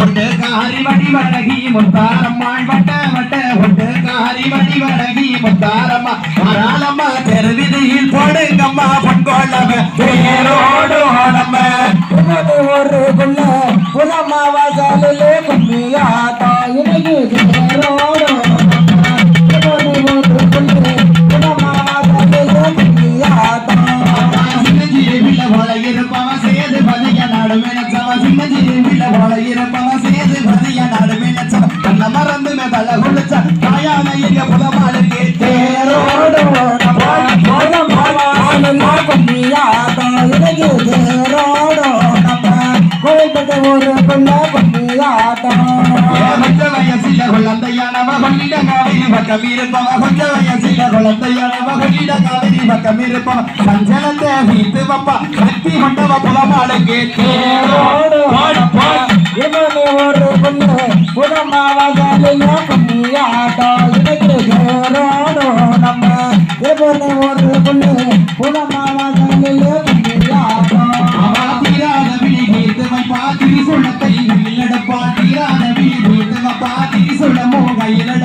ஒட்டு காரி வடி வடகி முத்தாரம்மாள் வட்ட வட்ட. ஒட்டு காரி வடி வடகி முத்தாரம்மா மாறாளம்மா தெருவிதியில் போடுங்கம்மா பொன்கோளம. பேரோடு ஓடம்ம ஒரு புள்ள புலமாவாசலிலே கும்மியாட்டா இணைகு தேரோடு உமது ஒரு புள்ள புலமாவாசலிலே கும்மியாட்டா சின்னஞ்சிறு பிள்ளை போல புலமாவாசலிலே கும்மியாட்டா இணைகு கோயில்பட்ட ஒரு புள்ள கும்மியாட்டா கொஞ்ச வயசில குழந்தையானவ கொள்ளிட காவிரி பக்கம் இருப்பவ கொஞ்ச வயசில குழந்தையானவ கொள்ளிட காவிரி பக்கம் இருப்பவ சஞ்சலத்தை வீட்டு வப்பா சக்தி மண்டப புலமாளுக்கு இவனு ஒரு புண்ணு புறமாவதாலில கும்மியாட்டா இணைக்கு தேரோடு நம்ம இவனு ஒரு புண்ணு சொல்ல கையில் பாத்திரி சொல்ல மோகையில்